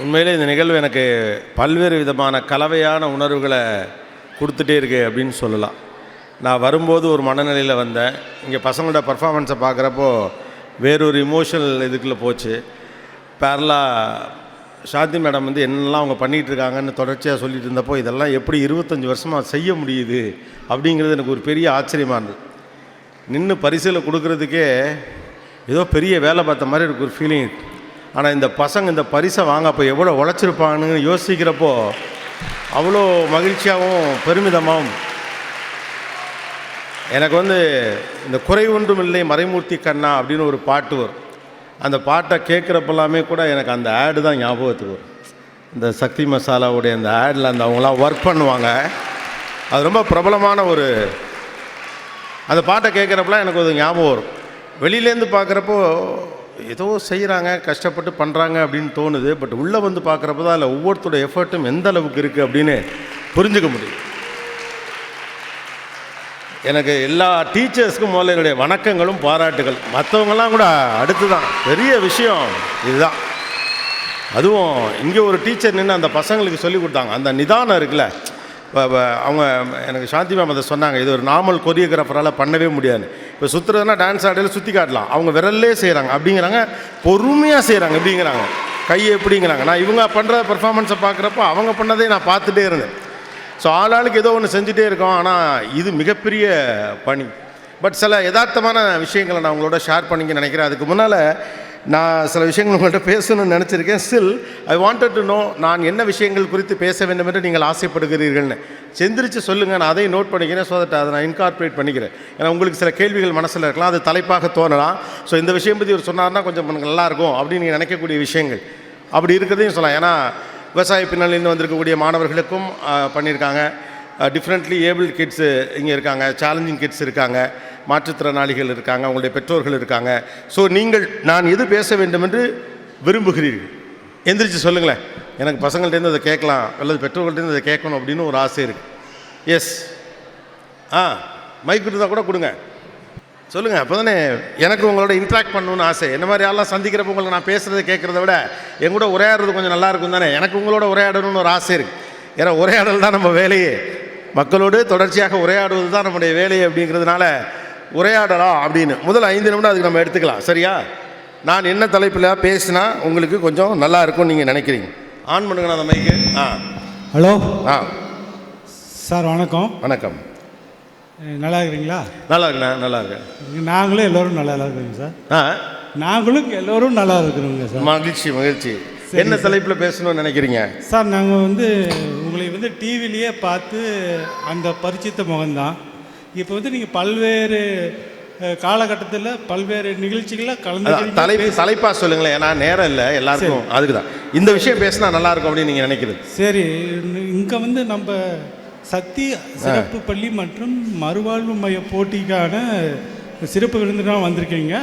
உண்மையிலே இந்த நிகழ்வு எனக்கு பல்வேறு விதமான கலவையான உணர்வுகளை கொடுத்துட்டே இருக்கு அப்படின்னு சொல்லலாம். நான் வரும்போது ஒரு மனநிலையில் வந்தேன். இங்கே பசங்களோட பர்ஃபாமன்ஸை பார்க்குறப்போ வேறொரு இமோஷனல் இதுக்குள்ளே போச்சு. பேரலாக சாந்தி மேடம் வந்து என்னெல்லாம் அவங்க பண்ணிகிட்டு இருக்காங்கன்னு தொடர்ச்சியாக சொல்லிட்டு இருந்தப்போ இதெல்லாம் எப்படி இருபத்தஞ்சி வருஷமாக செய்ய முடியுது அப்படிங்கிறது எனக்கு ஒரு பெரிய ஆச்சரியமாக இருந்தது. நின்று பரிசில் கொடுக்கறதுக்கே ஏதோ பெரிய வேலை பார்த்த மாதிரி எனக்கு ஒரு ஃபீலிங் ஆனால் இந்த பசங்க இந்த பரிசை வாங்க அப்போ எவ்வளோ உழைச்சிருப்பாங்கன்னு யோசிக்கிறப்போ அவ்வளோ மகிழ்ச்சியாகவும் பெருமிதமாகவும் எனக்கு வந்து இந்த குறை ஒன்றும் இல்லை மறைமூர்த்தி கண்ணா அப்படின்னு ஒரு பாட்டு வரும். அந்த பாட்டை கேட்குறப்பெல்லாமே கூட எனக்கு அந்த ஆடு தான் ஞாபகத்துக்கு வரும். இந்த சக்தி மசாலாவுடைய அந்த ஆடில் அந்த அவங்களாம் ஒர்க் பண்ணுவாங்க. அது ரொம்ப பிரபலமான ஒரு அந்த பாட்டை கேட்குறப்பெல்லாம் எனக்கு ஒரு ஞாபகம் வரும். வெளியிலேருந்து பார்க்குறப்போ ஏதோ செய்கிறாங்க கஷ்டப்பட்டு பண்ணுறாங்க அப்படின்னு தோணுது. பட் உள்ளே வந்து பார்க்குறப்ப தான் அதில் ஒவ்வொருத்தரோட எஃபர்ட்டும் எந்த அளவுக்கு இருக்குது அப்படின்னு புரிஞ்சுக்க முடியும். எனக்கு எல்லா டீச்சர்ஸ்க்கும் முதல்ல என்னுடைய வணக்கங்களும் பாராட்டுகள். மற்றவங்கெல்லாம் கூட அடுத்து தான் பெரிய விஷயம் இதுதான். அதுவும் இங்கே ஒரு டீச்சர் நின்று அந்த பசங்களுக்கு சொல்லி கொடுத்தாங்க. அந்த நிதானம் இருக்குல்ல? அவங்க எனக்கு சாந்தி மேம் அதை சொன்னாங்க. இது ஒரு நார்மல் கொரியோகிராஃபரால் பண்ணவே முடியாது. இப்போ சுற்றுறதுனா டான்ஸ் ஆடையில் சுற்றி காட்டலாம். அவங்க விரல்லே செய்கிறாங்க அப்படிங்கிறாங்க. பொறுமையாக செய்கிறாங்க அப்படிங்கிறாங்க கை எப்படிங்கிறாங்க. நான் இவங்க பண்ணுற பர்ஃபாமன்ஸை பார்க்குறப்போ அவங்க பண்ணதே நான் பார்த்துட்டே இருந்தேன். ஸோ ஆளாளுக்கு ஏதோ ஒன்று செஞ்சுட்டே இருக்கோம். ஆனால் இது மிகப்பெரிய பணி. பட் சில யதார்த்தமான விஷயங்களை நான் உங்களோட ஷேர் பண்ணிக்க நினைக்கிறேன். அதுக்கு முன்னால் நான் சில விஷயங்கள் உங்கள்கிட்ட பேசணும்னு நினச்சிருக்கேன். Still I wanted to know நான் என்ன விஷயங்கள் குறித்து பேச வேண்டும் என்று நீங்கள் ஆசைப்படுகிறீர்கள்னு. செந்திரிச்சு சொல்லுங்கள் நான் அதையும் நோட் பண்ணிக்கிறேன் ஸோ தட் அதை நான் இன்கார்பரேட் பண்ணிக்கிறேன். ஏன்னா உங்களுக்கு சில கேள்விகள் மனசில் இருக்கலாம் அது தலைப்பாக தோணலாம். ஸோ இந்த விஷயம் பற்றி ஒரு சொன்னார்னா கொஞ்சம் எனக்கு நல்லாயிருக்கும் அப்படின்னு நீங்கள் நினைக்கக்கூடிய விஷயங்கள். அப்படி இருக்கிறதையும் சொல்லலாம். ஏன்னா விவசாய பின்னணியிலிருந்து வந்திருக்கக்கூடிய மாணவர்களுக்கும் பண்ணியிருக்காங்க. டிஃப்ரெண்ட்லி ஏபிள் கிட்ஸு இங்கே இருக்காங்க சேலஞ்சிங் கிட்ஸ் இருக்காங்க. மாற்றுத்திறனாளிகள் இருக்காங்க அவங்களுடைய பெற்றோர்கள் இருக்காங்க. ஸோ நீங்கள் நான் எது பேச வேண்டும் என்று விரும்புகிறீர்கள்? எந்திரிச்சு சொல்லுங்களேன். எனக்கு பசங்கள்டேருந்து அதை கேட்கலாம் அல்லது பெற்றோர்கள்ட்டேருந்து அதை கேட்கணும் அப்படின்னு ஒரு ஆசை இருக்குது எஸ் ஆ மைக் இருந்தால் கூட கொடுங்க. சொல்லுங்கள் அப்போ தானே எனக்கு உங்களோட இன்ட்ராக்ட் பண்ணணும்னு ஆசை. என்ன மாதிரி ஆள்லாம் சந்திக்கிறப்ப உங்களுக்கு நான் பேசுகிறத கேட்குறத விட என் கூட உரையாடுறது கொஞ்சம் நல்லா இருக்கும் தானே. எனக்கு உங்களோட உரையாடணும்னு ஒரு ஆசை இருக்குது ஏன்னா உரையாடல் தான் நம்ம வேலையே. மக்களோடு தொடர்ச்சியாக உரையாடுவது தான் நம்முடைய வேலை அப்படிங்கிறதுனால உரையாடலாம் அப்படின்னு. முதல் ஐந்து நிமிடம் அதுக்கு நம்ம எடுத்துக்கலாம். சரியா? நான் என்ன தலைப்பில் பேசினா உங்களுக்கு கொஞ்சம் நல்லா இருக்கும்னு நீங்கள் நினைக்கிறீங்க. ஆன் பண்ணுங்கண்ணா அந்த மைக்கு ஆ. ஹலோ? ஆ. சார் வணக்கம். வணக்கம். நல்லா இருக்கிறீங்களா? நல்லா இருக்குண்ணா நல்லா இருக்கேன் நாங்களும் எல்லோரும் நல்லா இருக்கிறோங்க சார். ஆ. நாங்களும் எல்லோரும் நல்லா இருக்கிறோங்க சார். மகிழ்ச்சி மகிழ்ச்சி. என்ன தலைப்பில் பேசணும்னு நினைக்கிறீங்க? சார் நாங்கள் வந்து உங்களை வந்து டிவிலேயே பார்த்து அந்த பரிச்சித்த முகம்தான். இப்போ வந்து நீங்கள் பல்வேறு காலகட்டத்தில் பல்வேறு நிகழ்ச்சிகளில் அதான், கலந்து தலைப்பு தலைப்பா சொல்லுங்களேன். ஏன்னா நேரம் இல்லை எல்லாருக்கும் அதுக்கு தான். இந்த விஷயம் பேசினா நல்லா இருக்கும் அப்படின்னு நீங்கள் நினைக்கிறது. சரி இங்கே வந்து நம்ம சக்தி சிறப்பு பள்ளி மற்றும் மறுவாழ்வு மைய போட்டிக்கான சிறப்பு விருந்தினராக வந்திருக்கீங்க.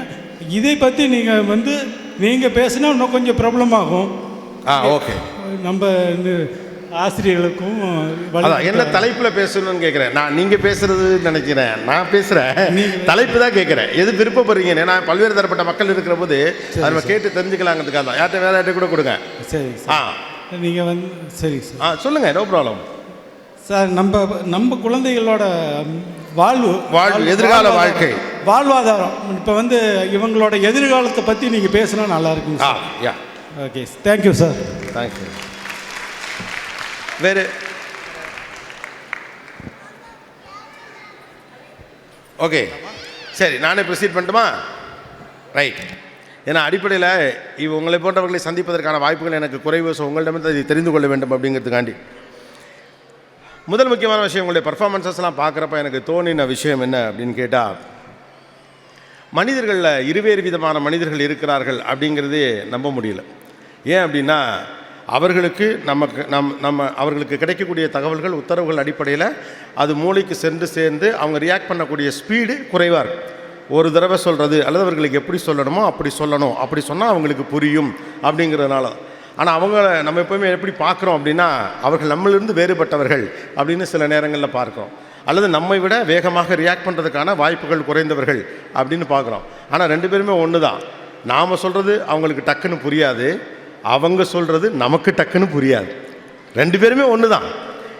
இதை பற்றி நீங்கள் வந்து நீங்கள் பேசினா இன்னும் கொஞ்சம் ப்ராப்ளம் ஆகும் ஆ ஓகே. நம்ம ஆசிரியர்களுக்கும் அதான் என்ன தலைப்பில் பேசணும்னு கேட்குறேன் நான் நீங்கள் பேசுறது நினைக்கிறேன். நான் பேசுகிறேன் தலைப்பு தான் கேட்குறேன் எது விருப்பப்படுறீங்க ஏன்னா பல்வேறு தரப்பட்ட மக்கள் இருக்கிற போது அதை நம்ம கேட்டு தெரிஞ்சுக்கலாங்கிறதுக்காக தான். யார்கிட்ட வேற யார்கிட்ட கூட கொடுங்க. சரி ஆ. நீங்கள் வந்து சரி சார். ஆ சொல்லுங்கள் நோ ப்ராப்ளம் சார் நம்ம நம்ம குழந்தைகளோட வாழ்வு வாழ்வு, எதிர்கால வாழ்க்கை. வாழ்வாதாரம். இப்போ வந்து இவங்களோட எதிர்காலத்தை பற்றி நீங்கள் பேசினா நல்லா yeah okay thank you sir thank you வேறு. ஓகே சரி நானே ப்ரொசீட் பண்ணட்டுமா? ரைட் ஏன்னா அடிப்படையில் இவ உங்களை போன்றவர்களை சந்திப்பதற்கான வாய்ப்புகள் எனக்கு குறைவு. ஸோ உங்களிடமிருந்து அதை தெரிந்து கொள்ள வேண்டும் அப்படிங்கிறதுக்காண்டி. முதல் முக்கியமான விஷயம் உங்களுடைய பர்ஃபார்மன்ஸஸ்லாம் பார்க்குறப்ப எனக்கு தோணின விஷயம் என்ன அப்படின்னு கேட்டால் மனிதர்களில் இருவேறு விதமான மனிதர்கள் இருக்கிறார்கள் அப்படிங்கிறதே நம்ப முடியல. ஏன் அப்படின்னா அவர்களுக்கு நமக்கு நம் நம்ம அவர்களுக்கு கிடைக்கக்கூடிய தகவல்கள் உத்தரவுகள் அடிப்படையில் அது மூளைக்கு சென்று சேர்ந்து அவங்க ரியாக்ட் பண்ணக்கூடிய ஸ்பீடு குறைவாக இருக்கும். ஒரு தடவை சொல்கிறது அல்லது அவர்களுக்கு எப்படி சொல்லணுமோ அப்படி சொல்லணும். அப்படி சொன்னால் அவங்களுக்கு புரியும் அப்படிங்கிறதுனால ஆனால் அவங்கள நம்ம எப்பவுமே எப்படி பார்க்குறோம் அப்படின்னா அவர்கள் நம்மளிருந்து வேறுபட்டவர்கள் அப்படின்னு சில நேரங்களில் பார்க்குறோம். அல்லது நம்மை விட வேகமாக ரியாக்ட் பண்ணுறதுக்கான வாய்ப்புகள் குறைந்தவர்கள் அப்படின்னு பார்க்குறோம். ஆனால் ரெண்டு பேருமே ஒன்று தான் நாம் சொல்கிறது அவங்களுக்கு டக்குன்னு புரியாது. அவங்க சொல்கிறது நமக்கு டக்குன்னு புரியாது. ரெண்டு பேருமே ஒன்று தான்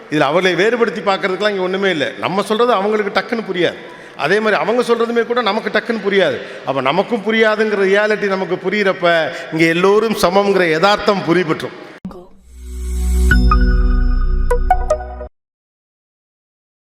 இதில் அவர்களை வேறுபடுத்தி பார்க்கறதுக்குலாம் இங்கே ஒன்றுமே இல்லை. நம்ம சொல்கிறது அவங்களுக்கு டக்குன்னு புரியாது. அதே மாதிரி அவங்க சொல்கிறதுமே கூட நமக்கு டக்குன்னு புரியாது. அப்போ நமக்கும் புரியாதுங்கிற ரியாலிட்டி நமக்கு புரியிறப்ப இங்கே எல்லோரும் சமங்கிற யதார்த்தம் புரிபற்றும்.